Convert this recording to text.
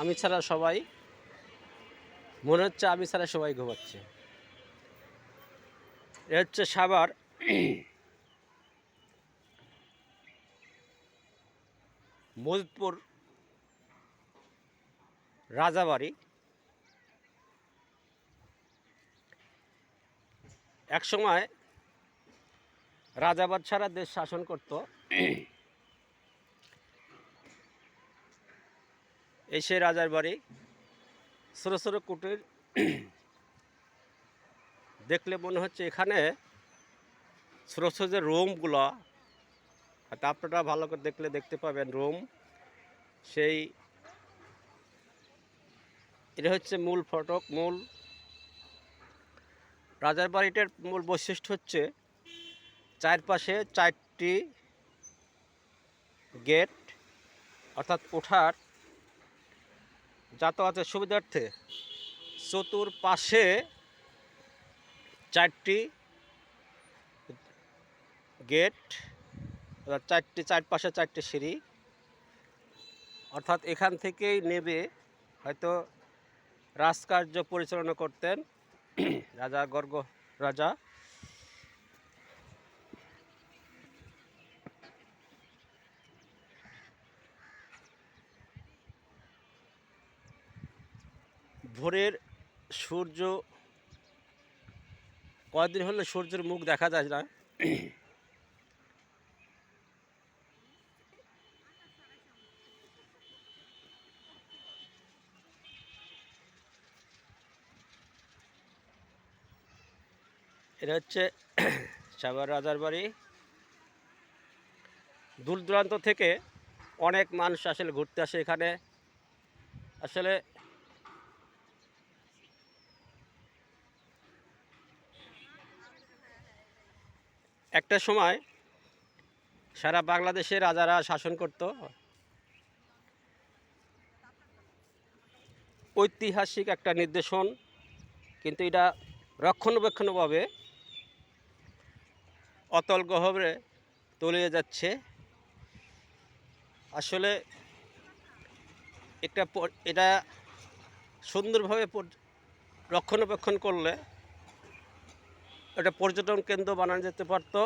আমি ছাড়া সবাই, মনে হচ্ছে আমি ছাড়া সবাই ঘুমাচ্ছে। এ হচ্ছে সাবার মজিদপুর রাজাবাড়ি। এক সময় রাজাবাদ ছাড়া দেশ শাসন করত। এই সেই রাজার বাড়ি। ছোটো ছোটো কুটির দেখলে মনে হচ্ছে এখানে ছোটো ছোটো যে রুমগুলো হয়তো আপনারা ভালো করে দেখলে দেখতে পাবেন রুম। সেই এটা হচ্ছে মূল ফটক, মূল রাজার বাড়িটার মূল বৈশিষ্ট্য হচ্ছে চারপাশে চারটি গেট, অর্থাৎ ওঠার যাতায়াতের সুবিধার্থে। চতুর্পাশে চারটি গেট চারটি চারপাশে চারটি সিঁড়ি। অর্থাৎ এখান থেকেই নেবে, হয়তো রাজকার্য পরিচালনা করতেন রাজা গর্গ রাজা। ভোরের সূর্য কয়েকদিন হলে সূর্যের মুখ দেখা যায় না? এটা হচ্ছে সাভার রাজার বাড়ি। দূর দূরান্ত থেকে অনেক মানুষ আসলে ঘুরতে আসে এখানে। আসলে একটা সময় সারা বাংলাদেশে রাজারা শাসন করত। ঐতিহাসিক একটা নির্দেশন, কিন্তু এটা রক্ষণাবেক্ষণভাবে অতল গহবরে তলিয়ে যাচ্ছে। আসলে একটা এটা সুন্দরভাবে রক্ষণাবেক্ষণ করলে এটা পর্যটন কেন্দ্র বানানো যেতে পারতো।